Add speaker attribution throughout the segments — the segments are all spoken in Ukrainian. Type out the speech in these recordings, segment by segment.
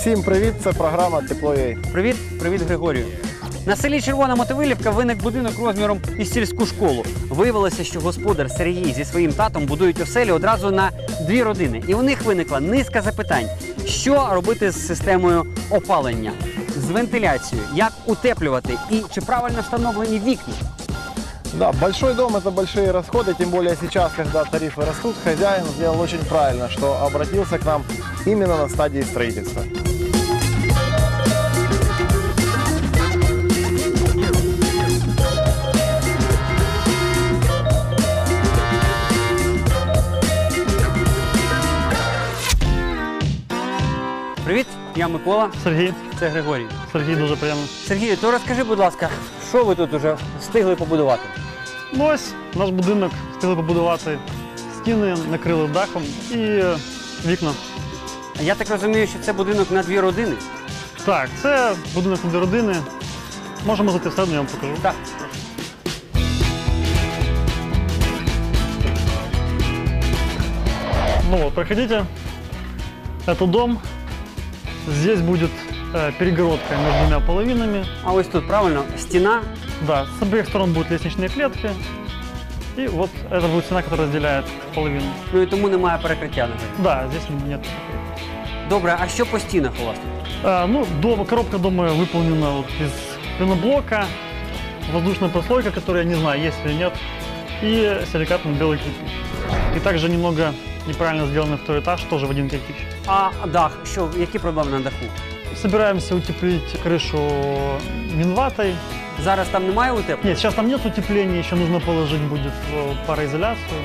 Speaker 1: Всім привіт! Це програма Тепло.ua.
Speaker 2: Привіт, привіт, Григорію. На селі Червона Мотовилівка виник будинок розміром із сільську школу. Виявилося, що господар Сергій зі своїм татом будують оселі одразу на дві родини. І у них виникла низка запитань: що робити з системою опалення, з вентиляцією, як утеплювати і чи правильно встановлені вікна.
Speaker 1: Да, большой дом это большие расходы, тем более сейчас, когда тарифы растут, хозяин сделал очень правильно, что обратился к нам именно на стадии строительства.
Speaker 2: Привіт, я Микола,
Speaker 3: Сергій,
Speaker 2: це Григорій.
Speaker 3: Сергій дуже приємно.
Speaker 2: Сергію, то розкажи, будь ласка, що ви тут уже встигли побудувати?
Speaker 3: Ну ось наш будинок встигли побудувати. Стіни накрили дахом і е, вікна.
Speaker 2: Я так розумію, що це будинок на дві родини.
Speaker 3: Так, це будинок для родини. Можемо зайти всередину, я вам покажу.
Speaker 2: Так.
Speaker 3: Ну вот, проходите. Это дом. Здесь будет э, перегородка между двумя половинами.
Speaker 2: А ось тут правильно стіна.
Speaker 3: Да, с обеих сторон будут лестничные клетки. И вот это будет стена, которая разделяет половину.
Speaker 2: Ну і тому немає перекриття на жаль.
Speaker 3: Да, здесь нет.
Speaker 2: Добре, а що по стінах у вас тут?
Speaker 3: А, ну, дом, коробка дома выполнена вот из пеноблока, воздушная прослойка, которая, я не знаю, есть или нет, и силикатный белый кирпич. И также немного неправильно сделанный второй этаж, тоже в один кирпич.
Speaker 2: А дах, що, які проблеми на даху?
Speaker 3: Собираемся утеплить крышу минватой.
Speaker 2: Зараз там немає утеплення?
Speaker 3: Нет, сейчас там нет утепления, еще нужно положить будет э, пароизоляцию.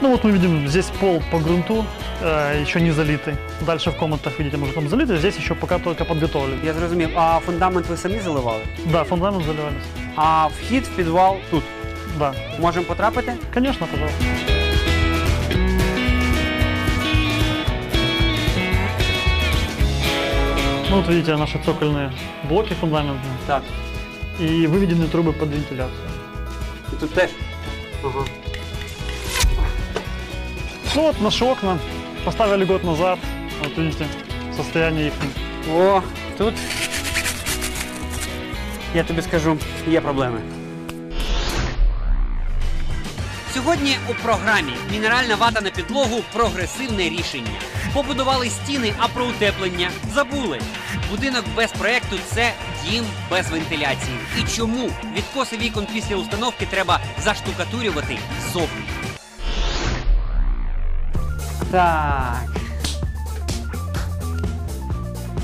Speaker 3: Ну вот мы видим, здесь пол по грунту, э, еще не залитый. Дальше в комнатах, видите, может там залитый, здесь еще пока только подготовлен.
Speaker 2: Я зрозумів. А фундамент ви самі заливали?
Speaker 3: Да, фундамент заливались.
Speaker 2: А вхід в підвал тут.
Speaker 3: Да,
Speaker 2: Можемо потрапити?
Speaker 3: конечно, пожалуйста. Ну, вот видите наши цокольные блоки фундаментные
Speaker 2: Так.
Speaker 3: и выведены трубы под вентиляцию.
Speaker 2: І тут теж. Ага.
Speaker 3: Ну вот наши окна поставили год назад. Вот видите, состояние их.
Speaker 2: О, тут. Я тобі скажу, є проблеми. Сьогодні у програмі Мінеральна вата на підлогу прогресивне рішення. Побудували стіни, а про утеплення забули. Будинок без проекту це дім без вентиляції. І чому відкоси вікон після установки треба заштукатурювати ззовні? Так.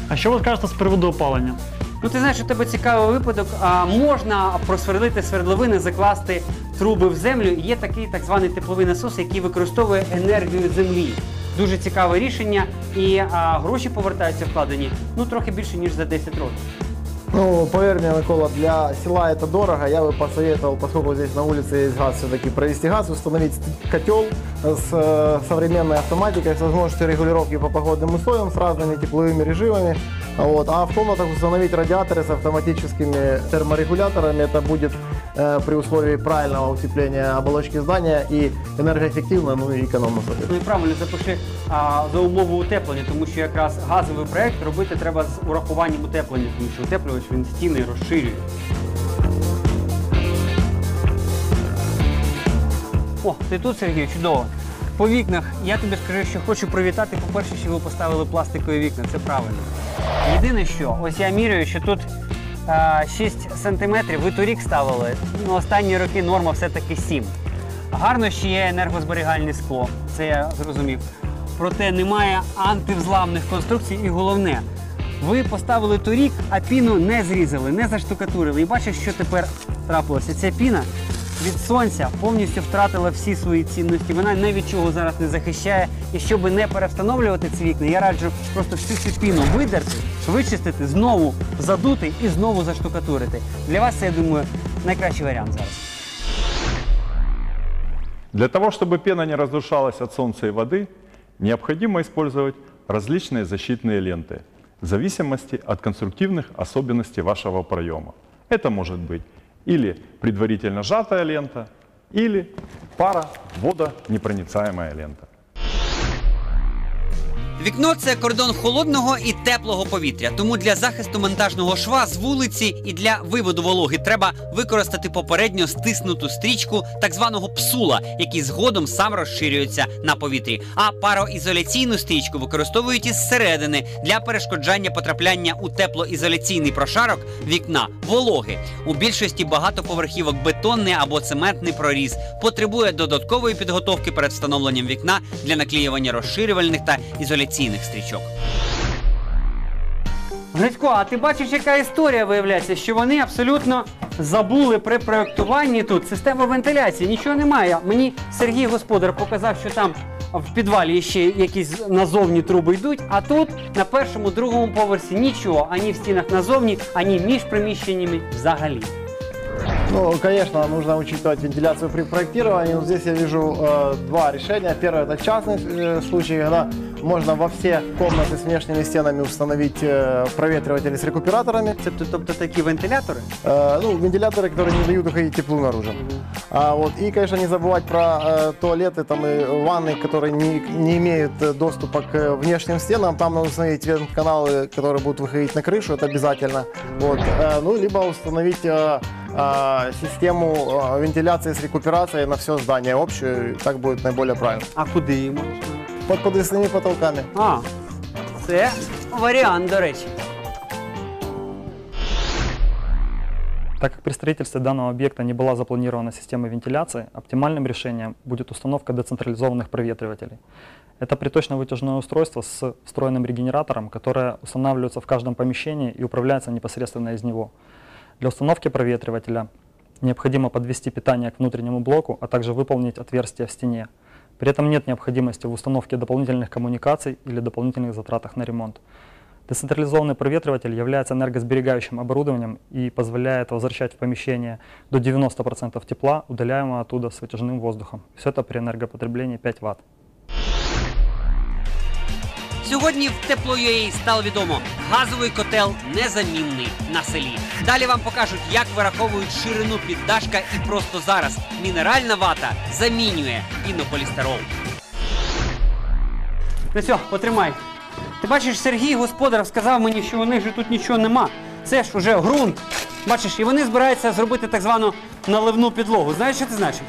Speaker 3: А що ви скажете з приводу опалення?
Speaker 2: Ну, ти знаєш, у тебе цікавий випадок. А, можна просверлити свердловини, закласти труби в землю. Є такий так званий тепловий насос, який використовує енергію землі. Дуже цікаве рішення, і а, гроші повертаються вкладені ну трохи більше ніж за 10 років.
Speaker 1: Ну, поверь мне, Микола, для села это дорого. Я бы посоветовал, поскольку здесь на улице есть газ, все-таки провести газ, установить котел с э, современной автоматикой, с возможностью регулировки по погодным условиям, с разными тепловыми режимами. Вот. А в комнатах установить радиаторы с автоматическими терморегуляторами. Это будет э, при условии правильного утепления оболочки здания и энергоэффективно, ну и экономно,
Speaker 2: Ну
Speaker 1: соответственно.
Speaker 2: і правильно запиши а, за умову утеплення, тому що якраз газовий проект робити треба з урахуванням утеплення, тому що утеплювач він стіни розширює. О, ти тут, Сергій, чудово. По вікнах я тобі скажу, що хочу привітати. По-перше, що ви поставили пластикові вікна, це правильно. Єдине, що ось я міряю, що тут а, 6 сантиметрів, ви торік ставили. Ну, останні роки норма все-таки 7. Гарно, що є енергозберігальне скло, це я зрозумів. Проте немає антивзламних конструкцій і головне, ви поставили торік, а піну не зрізали, не заштукатурили. І бачиш, що тепер трапилося. Ця піна від сонця повністю втратила всі свої цінності. Вона ні від чого зараз не захищає. І щоб не перевстановлювати ці вікна, я раджу просто всю цю піну видерти, вичистити, знову задути і знову заштукатурити. Для вас це, я думаю, найкращий варіант зараз.
Speaker 4: Для того, чтобы пена не разрушалась от солнца и воды, необходимо использовать различные защитные ленты в зависимости от конструктивных особенностей вашего проема. Это может быть или предварительно сжатая лента, или пара водонепроницаемая лента.
Speaker 2: Вікно це кордон холодного і теплого повітря. Тому для захисту монтажного шва з вулиці і для виводу вологи треба використати попередньо стиснуту стрічку так званого псула, який згодом сам розширюється на повітрі. А пароізоляційну стрічку використовують із середини для перешкоджання потрапляння у теплоізоляційний прошарок вікна вологи. У більшості багатоповерхівок бетонний або цементний проріз потребує додаткової підготовки перед встановленням вікна для наклеювання розширювальних та ізоляційних стрічок. Грицько, а ти бачиш, яка історія виявляється, що вони абсолютно забули при проєктуванні тут систему вентиляції. Нічого немає. Мені Сергій Господар показав, що там в підвалі ще якісь назовні труби йдуть, а тут на першому, другому поверсі нічого, ані в стінах назовні, ані між приміщеннями взагалі.
Speaker 1: Ну, конечно, нужно учитывать вентиляцию при проектировании. Но здесь я вижу э, два решения. Первое это частный э, случай, когда можно во все комнаты с внешними стенами установить э, проветриватели с рекуператорами.
Speaker 2: Це тобто такі вентилятори?
Speaker 1: Э, ну, вентиляторы, которые не дают уходить теплу наружу. А, вот, и, конечно, не забывать про э, туалеты там, и ванны, которые не, не имеют э, доступа к внешним стенам. Там нужно установить каналы, которые будут выходить на крышу, это обязательно. Вот, э, ну, либо установить э, э, систему э, вентиляции с рекуперацией на все здание общую. Так будет наиболее правильно.
Speaker 2: А куди йому?
Speaker 1: Под подвесными потолками.
Speaker 2: А, це варіант, до речі.
Speaker 3: Так как при строительстве данного объекта не была запланирована система вентиляции, оптимальным решением будет установка децентрализованных проветривателей. Это приточно-вытяжное устройство с встроенным регенератором, которое устанавливается в каждом помещении и управляется непосредственно из него. Для установки проветривателя необходимо подвести питание к внутреннему блоку, а также выполнить отверстие в стене. При этом нет необходимости в установке дополнительных коммуникаций или дополнительных затратах на ремонт. Децентрализованный проветриватель является энергосберегающим оборудованием и позволяет возвращать в помещение до 90% тепла, удаляемого оттуда с вытяжным воздухом. Все это при энергопотреблении 5 Вт.
Speaker 2: Сьогодні в тепло.ua стало відомо, газовий котел незамінний на селі. Далі вам покажуть, як вираховують ширину піддашка і просто зараз мінеральна вата замінює пінополістирол. Ну все, потримай. Ти бачиш, Сергій господар сказав мені, що у них же тут нічого нема. Це ж уже ґрунт. Бачиш, і вони збираються зробити так звану наливну підлогу. Знаєш, що це значить?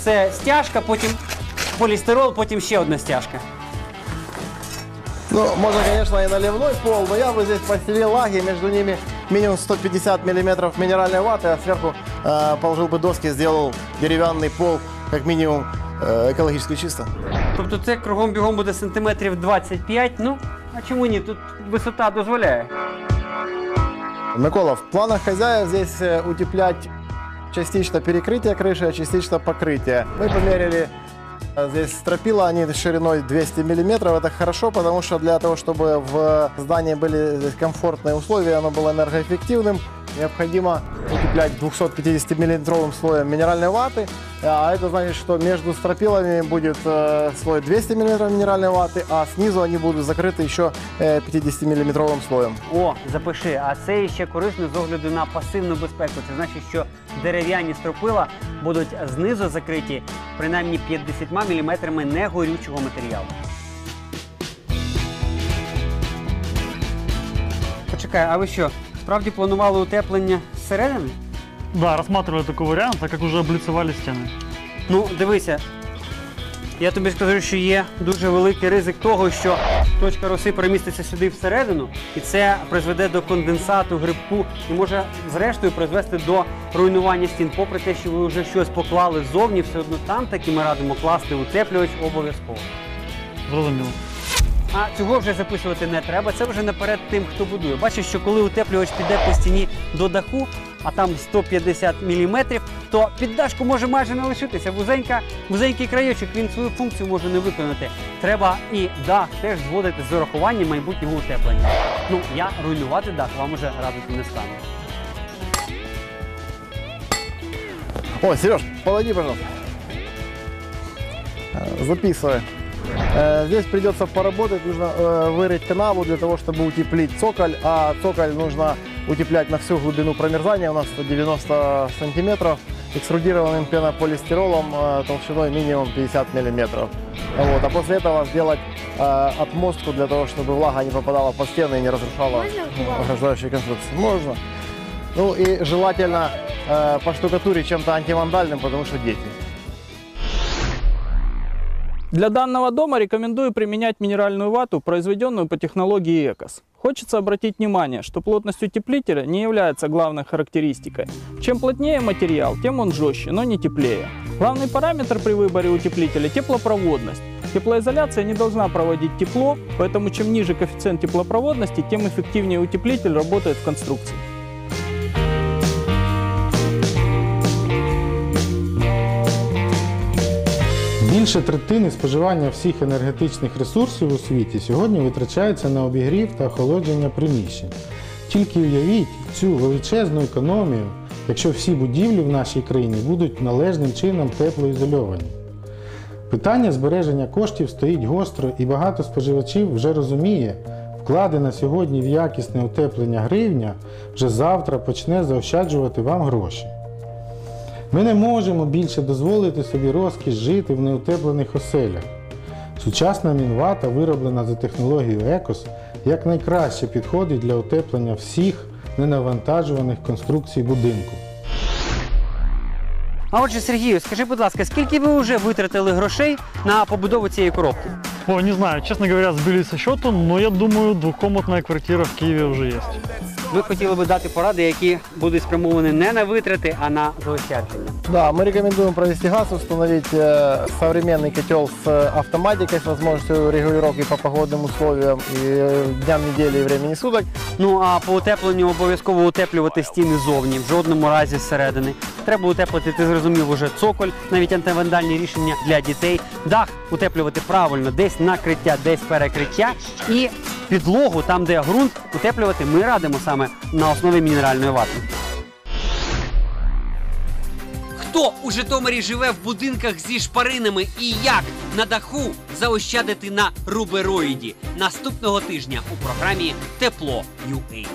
Speaker 2: Це стяжка, потім полістирол, потім ще одна стяжка.
Speaker 1: Ну, можно, конечно, и наливной пол, но я бы здесь постелил лаги, между ними минимум 150 миллиметров минеральной ваты, а сверху э, положил бы доски, сделал деревянный пол, как минимум э, экологически чисто.
Speaker 2: Тобто це кругом бігом буде сантиметрів 25. Ну, а чому ні? Тут висота дозволяє.
Speaker 1: Микола, в планах хозяев здесь э, утеплять частично перекрытие крыши, а частично покрытие. Мы померили э, здесь стропила, они шириной 200 миллиметров. Это хорошо, потому что для того, чтобы в здании были комфортные условия, оно было энергоэффективным, необходимо утеплять 250 миллиметровым слоем минеральной ваты. А это значит, что между стропилами будет э, слой 200 мм минеральной ваты, а снизу они будут закрыты еще э, 50 миллиметровым слоем.
Speaker 2: О, запиши, а це ще корисно з на пасивну безпеку. Це значить, що дерев'яні стропила будуть знизу закриті принаймні 50 мм негорючого матеріалу. Почекай, а ви що, справді планували утеплення зсередини?
Speaker 3: Да, рассматривали такой вариант, так как уже облицевали стены.
Speaker 2: Ну, дивися. Я тобі скажу, що є дуже великий ризик того, що точка роси переміститься сюди всередину, і це призведе до конденсату, грибку і може зрештою призвести до руйнування стін. Попри те, що ви вже щось поклали ззовні, все одно там таки ми радимо класти утеплювач обов'язково.
Speaker 3: Зрозуміло.
Speaker 2: А цього вже записувати не треба. Це вже наперед тим, хто будує. Бачиш, що коли утеплювач піде по стіні до даху, а там 150 мм, то піддашку може майже не лишитися. Вузенька, вузенький краєчок, він свою функцію може не виконати. Треба і дах теж зводити з урахуванням майбутнього утеплення. Ну, я руйнувати дах вам уже радити не стану.
Speaker 1: О, Сереж, подойди, пожалуйста. Записывай. Э, Здесь придется поработать, нужно э, вырыть канаву для того, чтобы утеплить цоколь, а цоколь нужно утеплять на всю глубину промерзания, у нас 190 сантиметров. экструдированным пенополистиролом э, толщиной минимум 50 мм. Вот. А после этого сделать э, отмостку для того, чтобы влага не попадала по стены и не разрушала ограждающие конструкции. Можно. Ну и желательно э, поштукатурить чем-то антивандальным, потому что дети.
Speaker 5: Для данного дома рекомендую применять минеральную вату, произведенную по технологии ЭКОС. Хочется обратить внимание, что плотность утеплителя не является главной характеристикой. Чем плотнее материал, тем он жестче, но не теплее. Главный параметр при выборе утеплителя – теплопроводность. Теплоизоляция не должна проводить тепло, поэтому чем ниже коэффициент теплопроводности, тем эффективнее утеплитель работает в конструкции.
Speaker 6: Більше третини споживання всіх енергетичних ресурсів у світі сьогодні витрачається на обігрів та охолодження приміщень. Тільки уявіть цю величезну економію, якщо всі будівлі в нашій країні будуть належним чином теплоізольовані. Питання збереження коштів стоїть гостро і багато споживачів вже розуміє, вкладена сьогодні в якісне утеплення гривня вже завтра почне заощаджувати вам гроші. Ми не можемо більше дозволити собі розкіш жити в неутеплених оселях. Сучасна мінвата, вироблена за технологією ЕКОС, якнайкраще підходить для утеплення всіх ненавантажуваних конструкцій будинку.
Speaker 2: А отже, Сергію, скажи, будь ласка, скільки ви вже витратили грошей на побудову цієї коробки?
Speaker 3: Ой, не знаю, честно говоря, сбили со счету, но я думаю, двухкомнатная квартира в Киеве уже есть.
Speaker 2: Ми хотіли би дати поради, які будуть спрямовані не на витрати, а на заощадження.
Speaker 1: Да, мы рекомендуем провести газ, установить э, современный котел с э, автоматикой, с возможностью регулировки по погодным условиям и э, дням недели и времени суток.
Speaker 2: Ну а по утепленню обов'язково утеплювати стіни зовні, в жодному разі зсередини. Треба утеплити, ти зрозумів, уже цоколь, навіть антивандальні рішення для дітей. Дах утеплювати правильно, десь накриття, десь перекриття. І підлогу, там де ґрунт, утеплювати ми радимо саме на основі мінеральної вати.
Speaker 7: Хто у Житомирі живе в будинках зі шпаринами і як на даху заощадити на рубероїді наступного тижня у програмі Тепло UA.